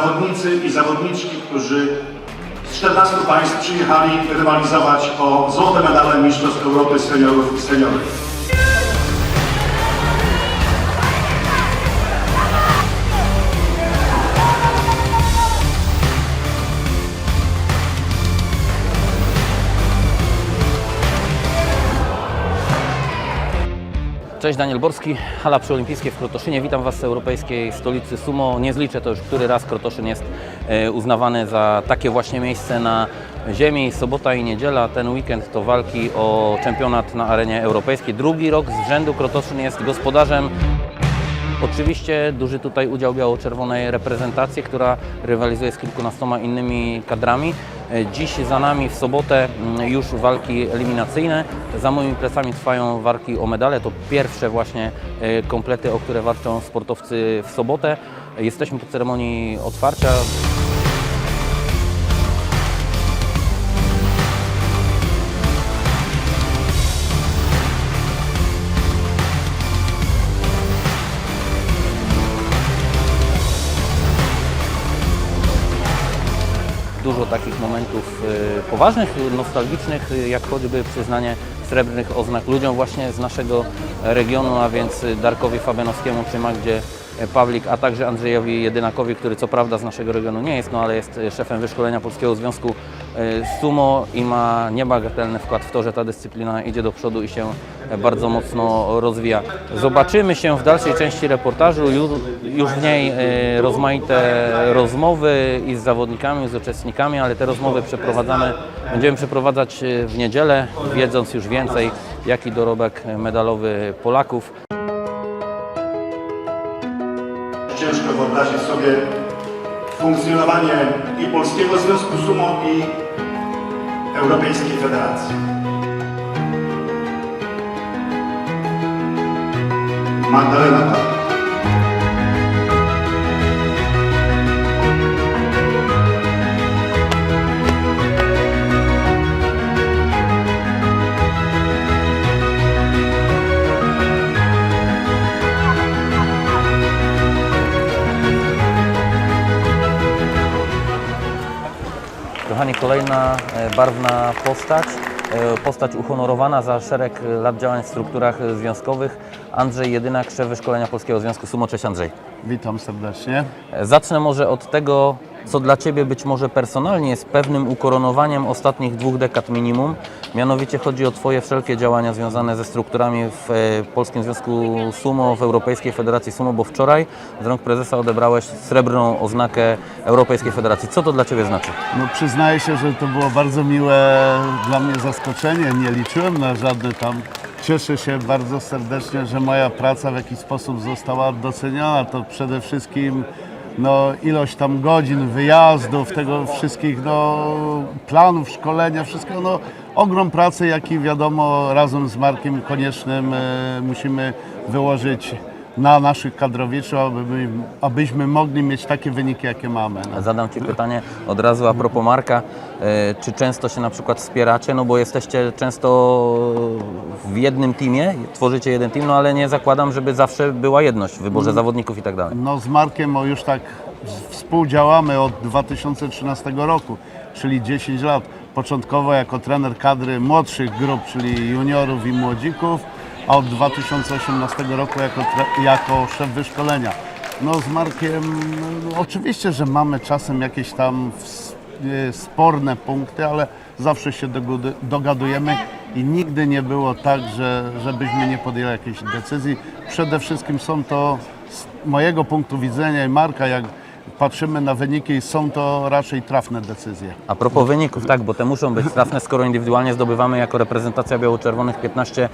zawodnicy i zawodniczki, którzy z 14 państw przyjechali rywalizować o złote medale Mistrzostw Europy seniorów i seniorek. Cześć, Daniel Borski, hala przyolimpijskie w Krotoszynie. Witam Was z europejskiej stolicy sumo. Nie zliczę to już, który raz Krotoszyn jest e, uznawany za takie właśnie miejsce na ziemi. Sobota i niedziela, ten weekend to walki o czempionat na arenie europejskiej. Drugi rok z rzędu Krotoszyn jest gospodarzem Oczywiście duży tutaj udział biało-czerwonej reprezentacji, która rywalizuje z kilkunastoma innymi kadrami. E, Dziś za nami w sobotę mm, już walki eliminacyjne. Za moimi plecami trwają walki o medale. To pierwsze właśnie e, komplety, o które walczą sportowcy w sobotę. Jesteśmy po ceremonii otwarcia. Dużo takich momentów y, poważnych, nostalgicznych, y, jak choćby przyznanie srebrnych oznak ludziom właśnie z naszego regionu, a więc Darkowi Fabianowskiemu czy Magdzie Pawlik, a także Andrzejowi Jedynakowi, który co prawda z naszego regionu nie jest, no ale jest szefem wyszkolenia Polskiego Związku Sumo i ma niebagatelny wkład w to, że ta dyscyplina idzie do przodu i się bardzo mocno rozwija. Zobaczymy się w dalszej części reportażu, już, w niej y, rozmaite rozmowy i z zawodnikami, i z uczestnikami, ale te rozmowy przeprowadzamy, będziemy przeprowadzać y, w niedzielę, wiedząc już więcej, jaki dorobek medalowy Polaków. Ciężko wyobrazić sobie funkcjonowanie i Polskiego Związku Sumo i Europejskiej Federacji. Magdalena Kochani, kolejna e, barwna postać. e, Postać uhonorowana za szereg lat działań w strukturach e, związkowych. Andrzej Jedynak, szef wyszkolenia Polskiego Związku Sumo. Cześć Andrzej. Witam serdecznie. E, Zacznę może od tego, co dla Ciebie być może personalnie jest pewnym ukoronowaniem ostatnich dwóch dekad minimum. Mianowicie chodzi o Twoje wszelkie działania związane ze strukturami w e, Polskim Związku Sumo, w Europejskiej Federacji Sumo, bo wczoraj z rąk prezesa odebrałeś srebrną oznakę Europejskiej Federacji. Co to dla Ciebie znaczy? No przyznaję się, że to było bardzo miłe dla mnie zaskoczenie. Nie liczyłem na żadne tam. Cieszę się bardzo serdecznie, że moja praca w jakiś sposób została doceniona. To przede wszystkim no, ilość tam godzin, wyjazdów, tego wszystkich no, planów, szkolenia, wszystkiego. No, ogrom pracy, jaki wiadomo razem z Markiem Koniecznym e, musimy wyłożyć na naszych kadrowiczów, aby, abyśmy mogli mieć takie wyniki, jakie mamy. No. Zadam Ci pytanie od razu a propos Marka. E, Czy często się na przykład wspieracie? No bo jesteście często w jednym teamie, tworzycie jeden team, no ale nie zakładam, żeby zawsze była jedność w wyborze zawodników i tak dalej. No z Markiem o, już tak współdziałamy od 2013 roku, czyli 10 lat. Początkowo jako trener kadry młodszych grup, czyli juniorów i młodzików, a od 2018 roku jako, jako szef wyszkolenia. No z Markiem no, oczywiście, że mamy czasem jakieś tam e, sporne punkty, ale zawsze się dogadujemy i nigdy nie było tak, że, żebyśmy nie podjęli jakiejś decyzji. Przede wszystkim są to z mojego punktu widzenia i Marka, jak patrzymy na wyniki, są to raczej trafne decyzje. A propos wyników, tak, bo te muszą być trafne, skoro indywidualnie zdobywamy jako reprezentacja biało-czerwonych 15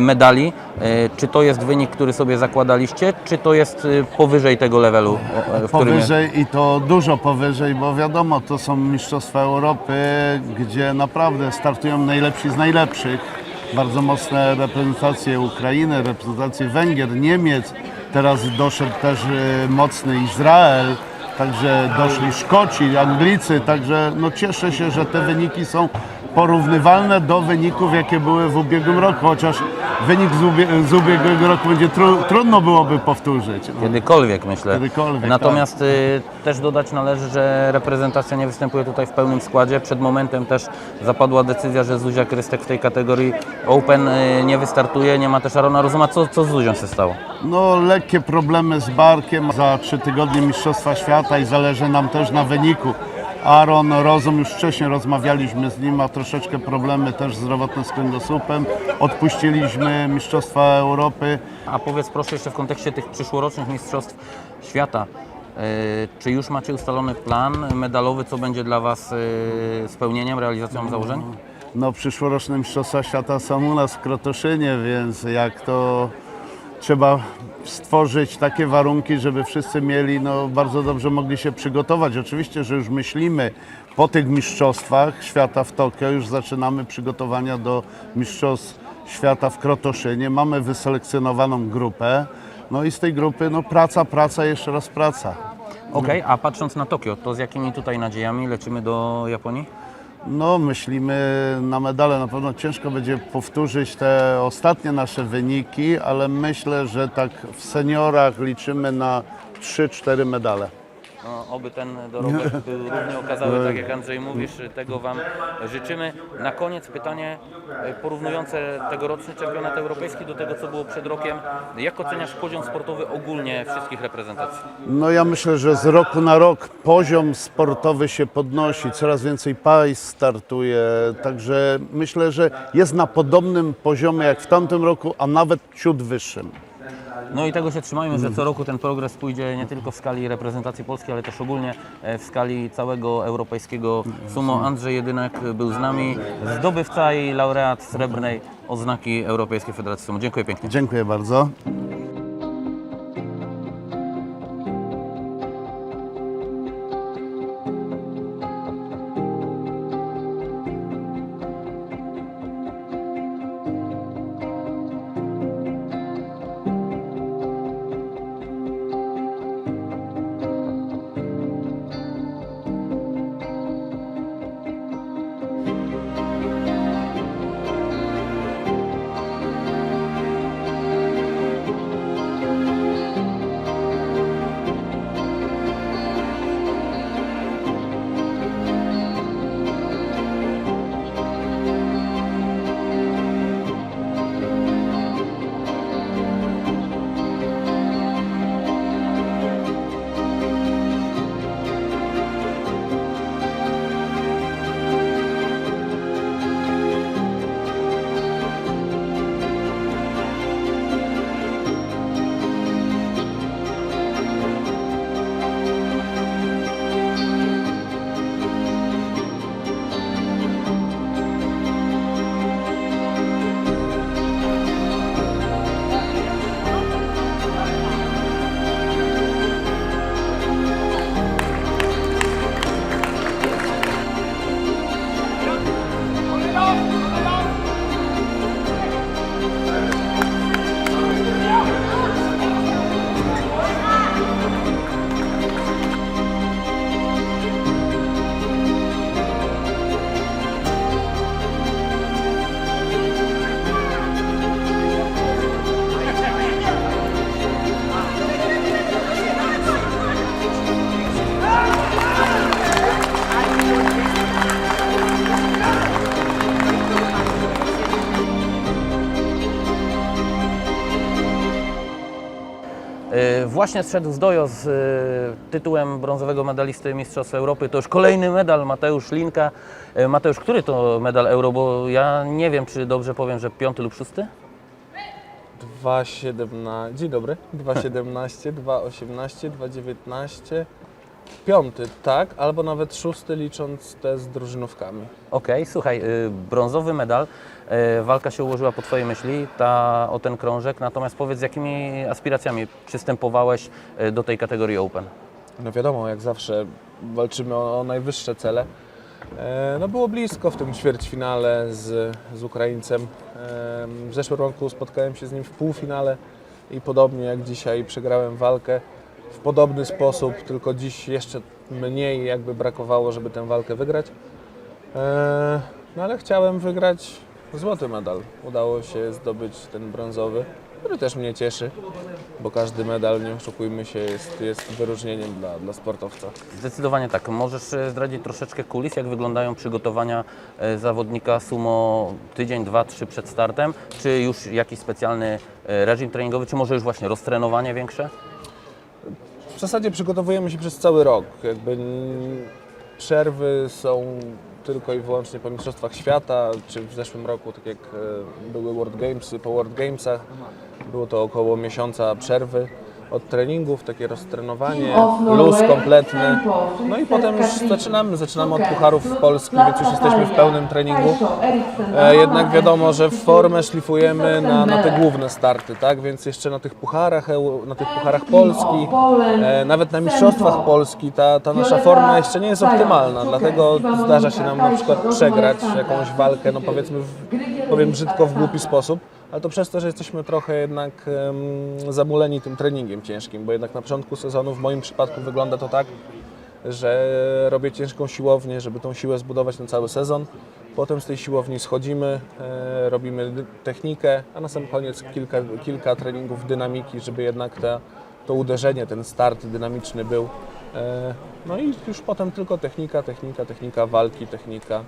medali. E, Czy to jest wynik, który sobie zakładaliście, czy to jest e, powyżej tego levelu, w którym? Powyżej i to dużo powyżej, bo wiadomo, to są Mistrzostwa Europy, gdzie naprawdę startują najlepsi z najlepszych. Bardzo mocne reprezentacje Ukrainy, reprezentacje Węgier, Niemiec. Teraz doszedł też mocny Izrael, także doszli Szkoci, Anglicy, także no cieszę się, że te wyniki są porównywalne do wyników, jakie były w ubiegłym roku, chociaż wynik z, ubie- z ubiegłego roku będzie tru, trudno byłoby powtórzyć. Kiedykolwiek myślę. Kiedykolwiek, Natomiast y, też dodać należy, że reprezentacja nie występuje tutaj w pełnym składzie. Przed momentem też zapadła decyzja, że Zuzia Krystek w tej kategorii Open y, nie wystartuje. Nie ma też Arona Rozuma. Co, co z Zuzią się stało? No, lekkie problemy z barkiem za trzy tygodnie Mistrzostwa Świata i zależy nam też na wyniku. Aaron Rozum, już wcześniej rozmawialiśmy z nim, ma troszeczkę problemy też zdrowotne z kręgosłupem. Odpuściliśmy Mistrzostwa Europy. A powiedz proszę jeszcze w kontekście tych przyszłorocznych Mistrzostw Świata. y, Czy już macie ustalony plan medalowy, co będzie dla Was y, spełnieniem, realizacją założeń? No, przyszłoroczne Mistrzostwa Świata są u nas w Krotoszynie, więc jak to trzeba stworzyć takie warunki, żeby wszyscy mieli, no bardzo dobrze mogli się przygotować. Oczywiście, że już myślimy po tych mistrzostwach świata w Tokio, już zaczynamy przygotowania do mistrzostw świata w Krotoszynie. Mamy wyselekcjonowaną grupę, no i z tej grupy no praca, praca, jeszcze raz praca. Okej, a patrząc na Tokio, to z jakimi tutaj nadziejami lecimy do Japonii? No, myślimy na medale. Na pewno ciężko będzie powtórzyć te ostatnie nasze wyniki, ale myślę, że tak w seniorach liczymy na 3-4 medale. No, oby ten dorobek był równie okazały, tak jak Andrzej mówisz, tego Wam życzymy. Na koniec pytanie e, porównujące tegoroczny czempionat europejski do tego, co było przed rokiem. Jak oceniasz poziom sportowy ogólnie wszystkich reprezentacji? No ja myślę, że z roku na rok poziom sportowy się podnosi, coraz więcej pajs startuje, także myślę, że jest na podobnym poziomie jak w tamtym roku, a nawet ciut wyższym. No i tego się trzymajmy, że co roku ten progres pójdzie nie tylko w skali reprezentacji polskiej, ale też ogólnie e, w skali całego europejskiego sumo. Andrzej Jedynek był z nami, zdobywca i laureat srebrnej oznaki Europejskiej Federacji Sumo. Dziękuję pięknie. Dziękuję bardzo. Właśnie zszedł z Dojo z e, tytułem brązowego medalisty Mistrzostw Europy. To już kolejny medal Mateusz Linka. E, Mateusz, który to medal euro? Bo ja nie wiem, czy dobrze powiem, że piąty lub szósty? 2,17. Dzień dobry. 2,17, 2,18, 2,19. Piąty, tak, albo nawet szósty licząc te z drużynówkami. Okej, słuchaj, y, brązowy medal. y, Walka się ułożyła po Twojej myśli, ta, o ten krążek. Natomiast powiedz, z jakimi aspiracjami przystępowałeś y, do tej kategorii Open? No wiadomo, jak zawsze walczymy o, o najwyższe cele. E, No było blisko w tym ćwierćfinale z, z Ukraińcem. E, W zeszłym roku spotkałem się z nim w półfinale i podobnie jak dzisiaj przegrałem walkę w podobny sposób, tylko dziś jeszcze mniej jakby brakowało, żeby tę walkę wygrać. E, No ale chciałem wygrać złoty medal. Udało się zdobyć ten brązowy, który też mnie cieszy, bo każdy medal, nie oszukujmy się, jest, jest wyróżnieniem dla, dla sportowca. Zdecydowanie tak. Możesz e, zdradzić troszeczkę kulis, jak wyglądają przygotowania e, zawodnika sumo tydzień, dwa, trzy przed startem? Czy już jakiś specjalny reżim treningowy, czy może już właśnie roztrenowanie większe? W zasadzie przygotowujemy się przez cały rok. Jakby przerwy są tylko i wyłącznie po Mistrzostwach Świata, czy w zeszłym roku, tak jak e, były World Games, po World Gamesach, było to około miesiąca przerwy od treningów, takie roztrenowanie, luz kompletny. No i potem już zaczynamy, zaczynamy od pucharów Polski, więc już jesteśmy w pełnym treningu. E, jednak wiadomo, że formę szlifujemy na, na te główne starty, tak? Więc jeszcze na tych pucharach, EU- na tych pucharach Polski, e, nawet na mistrzostwach Polski ta, ta nasza forma jeszcze nie jest optymalna, dlatego zdarza się nam na przykład przegrać jakąś walkę, no powiedzmy, powiem brzydko, w głupi sposób. Ale to przez to, że jesteśmy trochę jednak em, zamuleni tym treningiem ciężkim, bo jednak na początku sezonu w moim przypadku wygląda to tak, że robię ciężką siłownię, żeby tą siłę zbudować na cały sezon. Potem z tej siłowni schodzimy, e, robimy technikę, a na sam koniec kilka, kilka treningów dynamiki, żeby jednak ta, to uderzenie, ten start dynamiczny był. E, no i już potem tylko technika, technika, technika walki, technika.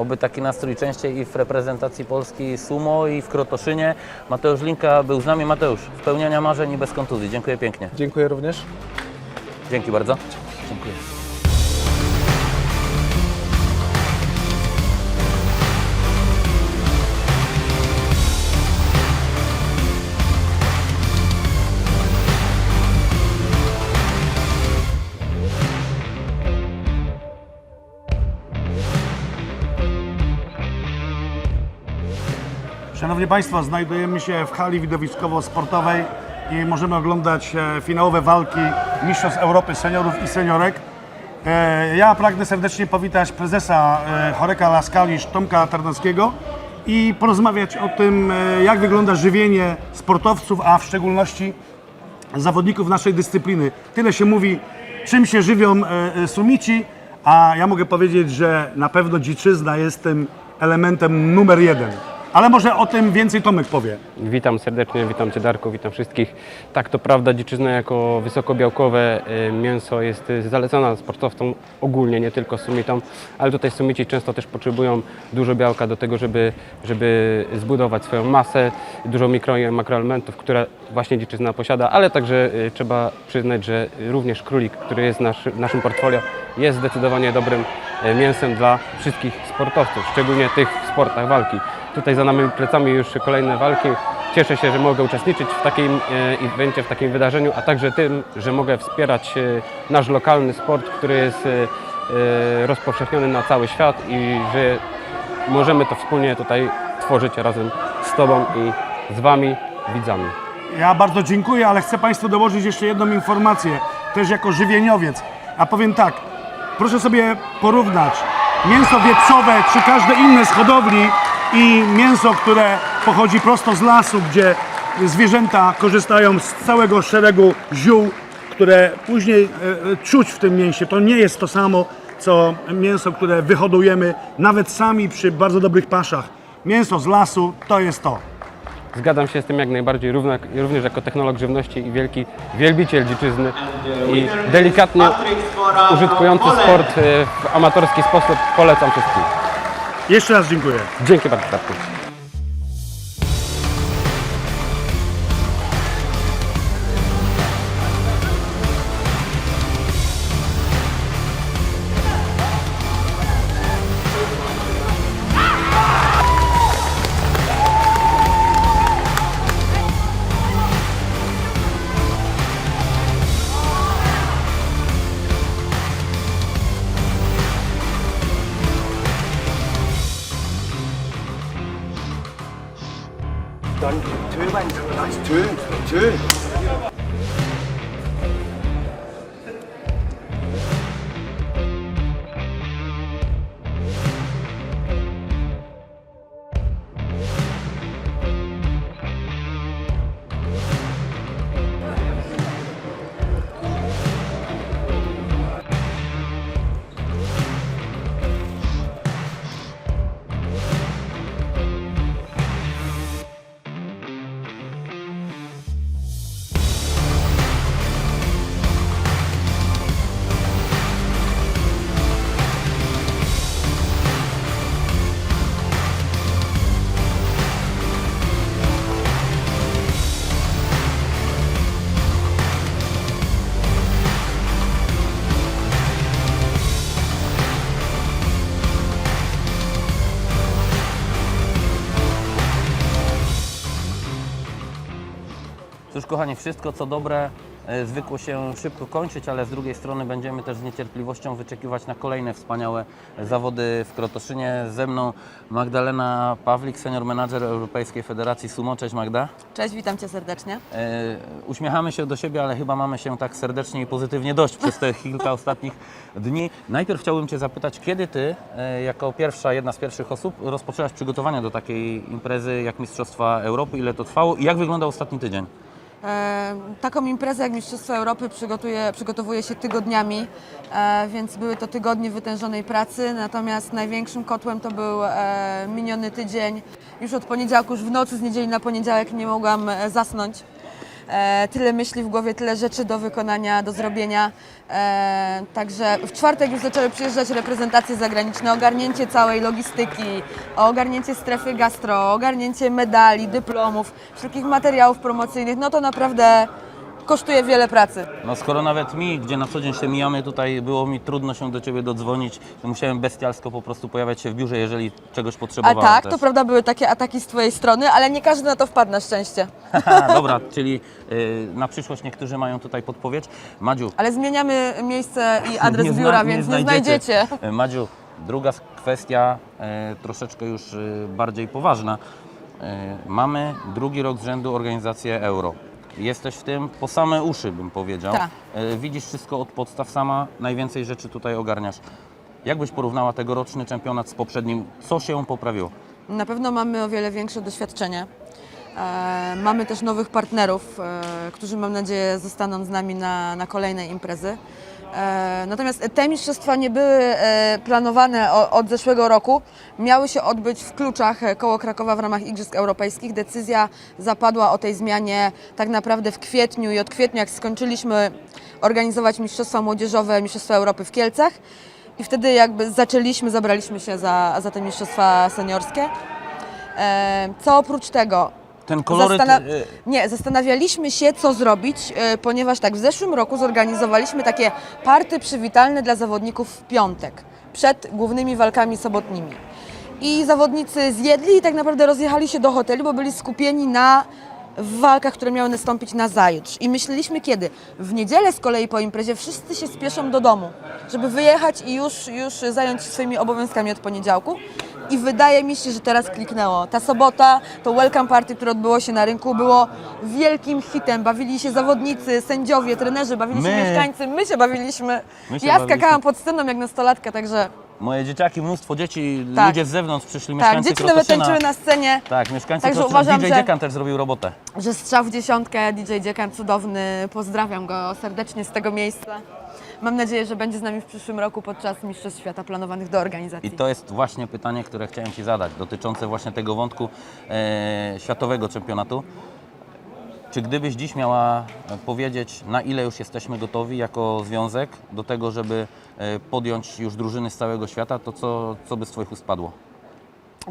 Oby taki nastrój częściej i w reprezentacji Polski sumo i w Krotoszynie. Mateusz Linka był z nami. Mateusz, spełniania marzeń i bez kontuzji. Dziękuję pięknie. Dziękuję również. Dzięki bardzo. Dziękuję. Szanowni Państwo, znajdujemy się w hali widowiskowo-sportowej i możemy oglądać e, finałowe walki Mistrzostw Europy Seniorów i Seniorek. E, Ja pragnę serdecznie powitać prezesa e, Choreka Laskalisz Tomka Tarnowskiego i porozmawiać o tym, jak wygląda żywienie sportowców, a w szczególności zawodników naszej dyscypliny. Tyle się mówi, czym się żywią sumici, a ja mogę powiedzieć, że na pewno dziczyzna jest tym elementem numer jeden. Ale może o tym więcej Tomek powie. Witam serdecznie, witam Cię Darku, witam wszystkich. Tak, to prawda, dziczyzna jako wysokobiałkowe y, mięso jest y, zalecana sportowcom ogólnie, nie tylko sumitom, ale tutaj sumici często też potrzebują dużo białka do tego, żeby, żeby zbudować swoją masę, dużo mikro i makroelementów, które właśnie dziczyzna posiada, ale także y, trzeba przyznać, że również królik, który jest w naszym portfolio, jest zdecydowanie dobrym mięsem dla wszystkich sportowców, szczególnie tych w sportach walki. Tutaj za nami plecami już kolejne walki. Cieszę się, że mogę uczestniczyć w takim e, evencie, w takim wydarzeniu, a także tym, że mogę wspierać e, nasz lokalny sport, który jest e, rozpowszechniony na cały świat i że możemy to wspólnie tutaj tworzyć razem z Tobą i z Wami, widzami. Ja bardzo dziękuję, ale chcę Państwu dołożyć jeszcze jedną informację, też jako żywieniowiec. A powiem tak, proszę sobie porównać mięso wieprzowe czy każde inne z hodowli i mięso, które pochodzi prosto z lasu, gdzie zwierzęta korzystają z całego szeregu ziół, które później e, e, czuć w tym mięsie. To nie jest to samo, co mięso, które wyhodujemy nawet sami przy bardzo dobrych paszach. Mięso z lasu to jest to. Zgadzam się z tym jak najbardziej, również jako technolog żywności i wielki wielbiciel dziczyzny i delikatnie użytkujący sport e, w amatorski sposób polecam wszystkim. Jeszcze raz dziękuję. Dzięki bardzo, 제 kochani, wszystko co dobre e, zwykło się szybko kończyć, ale z drugiej strony będziemy też z niecierpliwością wyczekiwać na kolejne wspaniałe zawody w Krotoszynie. Ze mną Magdalena Pawlik, senior menadżer Europejskiej Federacji Sumo. Cześć Magda. Cześć, witam Cię serdecznie. E, uśmiechamy się do siebie, ale chyba mamy się tak serdecznie i pozytywnie dość przez te kilka ostatnich dni. Najpierw chciałbym Cię zapytać, kiedy Ty, e, jako pierwsza, jedna z pierwszych osób, rozpoczęłaś przygotowania do takiej imprezy jak Mistrzostwa Europy? Ile to trwało i jak wyglądał ostatni tydzień? E, taką imprezę jak Mistrzostwa Europy przygotuje, przygotowuje się tygodniami, e, więc były to tygodnie wytężonej pracy, natomiast największym kotłem to był e, miniony tydzień. Już od poniedziałku, już w nocy z niedzieli na poniedziałek nie mogłam zasnąć. E, tyle myśli w głowie, tyle rzeczy do wykonania, do zrobienia. E, także w czwartek już zaczęły przyjeżdżać reprezentacje zagraniczne, ogarnięcie całej logistyki, ogarnięcie strefy gastro, ogarnięcie medali, dyplomów, wszelkich materiałów promocyjnych. No to naprawdę kosztuje wiele pracy. No skoro nawet mi, gdzie na co dzień się mijamy, tutaj było mi trudno się do Ciebie dodzwonić, musiałem bestialsko po prostu pojawiać się w biurze, jeżeli czegoś A potrzebowałem tak, też. to prawda, były takie ataki z Twojej strony, ale nie każdy na to wpadł na szczęście. Dobra, czyli y, na przyszłość niektórzy mają tutaj podpowiedź. Madziu, Ale zmieniamy miejsce i adres zna- biura, więc nie znajdziecie. E, Madziu, druga s- kwestia, e, troszeczkę już e, bardziej poważna. E, mamy drugi rok z rzędu organizację Euro. Jesteś w tym po same uszy, bym powiedział. Tak. E, widzisz wszystko od podstaw sama, najwięcej rzeczy tutaj ogarniasz. Jak byś porównała tegoroczny czempionat z poprzednim? Co się poprawiło? Na pewno mamy o wiele większe doświadczenie. E, mamy też nowych partnerów, e, którzy mam nadzieję zostaną z nami na, na kolejne imprezy. E, natomiast te mistrzostwa nie były e, planowane od zeszłego roku. Miały się odbyć w kluczach e, koło Krakowa w ramach Igrzysk Europejskich. Decyzja zapadła o tej zmianie tak naprawdę w kwietniu i od kwietnia, jak skończyliśmy organizować Mistrzostwa Młodzieżowe, Mistrzostwa Europy w Kielcach. I wtedy jakby zaczęliśmy, zabraliśmy się za, za te mistrzostwa seniorskie. Co oprócz tego? Ten koloryt... Zastana- e, Nie, zastanawialiśmy się, co zrobić, e, ponieważ tak, w zeszłym roku zorganizowaliśmy takie party przywitalne dla zawodników w piątek, przed głównymi walkami sobotnimi. I zawodnicy zjedli i tak naprawdę rozjechali się do hoteli, bo byli skupieni na walkach, które miały nastąpić na zajutrz. I myśleliśmy kiedy? W niedzielę z kolei po imprezie wszyscy się spieszą do domu, żeby wyjechać i już, już zająć się swoimi obowiązkami od poniedziałku. I wydaje mi się, że teraz kliknęło. Ta sobota, to welcome party, które odbyło się na rynku, było wielkim hitem. Bawili się zawodnicy, sędziowie, trenerzy, bawili się My. mieszkańcy, my się bawiliśmy. My się ja bawiliśmy. skakałam pod sceną jak nastolatka, także Moje dzieciaki, mnóstwo dzieci, Tak. ludzie z zewnątrz przyszli, tak, mieszkańcy dzieci nawet Krotoszyna. tańczyły na scenie. Tak, mieszkańcy Także Krotoszyna. uważam, DJ że- Dziekan też zrobił robotę. że strzał w dziesiątkę, DJ Dziekan cudowny, pozdrawiam go serdecznie z tego miejsca. Mam nadzieję, że będzie z nami w przyszłym roku podczas Mistrzostw Świata planowanych do organizacji. I to jest właśnie pytanie, które chciałem Ci zadać, dotyczące właśnie tego wątku e, światowego czempionatu. Czy gdybyś dziś miała e, powiedzieć, na ile już jesteśmy gotowi jako związek do tego, żeby e, podjąć już drużyny z całego świata, to co, co by z Twoich ust padło?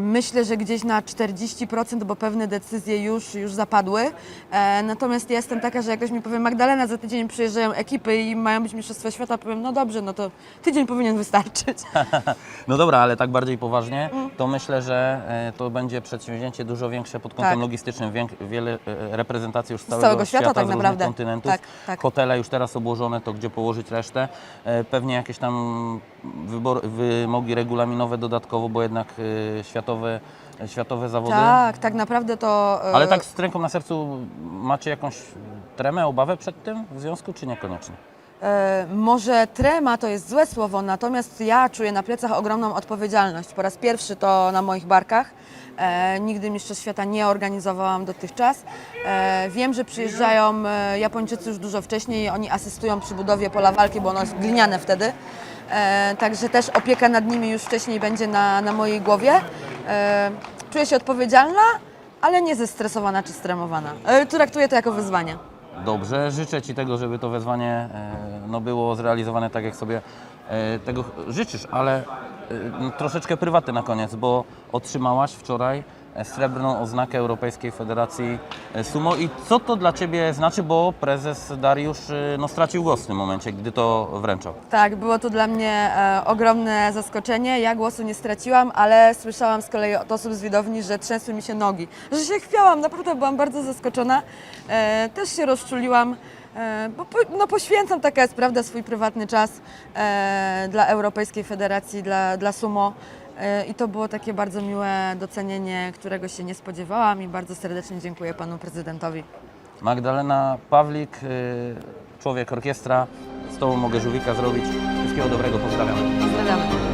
Myślę, że gdzieś na 40%, bo pewne decyzje już, już zapadły. E, natomiast ja jestem taka, że jak ktoś mi powie, Magdalena, za tydzień przyjeżdżają ekipy i mają być Mistrzostwa Świata, powiem, no dobrze, no to tydzień powinien wystarczyć. No dobra, ale tak bardziej poważnie, Mm. to myślę, że e, to będzie przedsięwzięcie dużo większe pod kątem Tak. logistycznym. Wiele e, reprezentacji już z całego, całego świata, tak z różnych naprawdę. kontynentów. Tak, tak. Hotele już teraz obłożone, to gdzie położyć resztę. E, Pewnie jakieś tam wybor, wymogi regulaminowe dodatkowo, bo jednak e, światowe, światowe zawody. Tak, tak naprawdę to... e, Ale tak z ręką na sercu macie jakąś tremę, obawę przed tym w związku, czy niekoniecznie? E, może trema to jest złe słowo, natomiast ja czuję na plecach ogromną odpowiedzialność. Po raz pierwszy to na moich barkach. E, nigdy Mistrzostw Świata nie organizowałam dotychczas. E, wiem, że przyjeżdżają e, Japończycy już dużo wcześniej oni asystują przy budowie pola walki, bo ono jest gliniane wtedy. E, także też opieka nad nimi już wcześniej będzie na, na mojej głowie. E, czuję się odpowiedzialna, ale nie zestresowana czy stremowana. E, traktuję to jako wyzwanie. Dobrze, życzę Ci tego, żeby to wezwanie e, no, było zrealizowane tak, jak sobie e, tego życzysz, ale troszeczkę prywatny na koniec, bo otrzymałaś wczoraj e, srebrną oznakę Europejskiej Federacji e, Sumo. I co to dla Ciebie znaczy, bo prezes Dariusz e, no, stracił głos w tym momencie, gdy to wręczał. Tak, było to dla mnie e, ogromne zaskoczenie. Ja głosu nie straciłam, ale słyszałam z kolei od osób z widowni, że trzęsły mi się nogi, że się chwiałam, naprawdę byłam bardzo zaskoczona. E, też się rozczuliłam, bo po, no, poświęcam, taka jest prawda, swój prywatny czas e, dla Europejskiej Federacji, dla, dla sumo. E, I to było takie bardzo miłe docenienie, którego się nie spodziewałam i bardzo serdecznie dziękuję panu prezydentowi. Magdalena Pawlik, e, człowiek orkiestra, z Tobą mogę żółwika zrobić. Wszystkiego dobrego, pozdrawiam. Pozdrawiamy.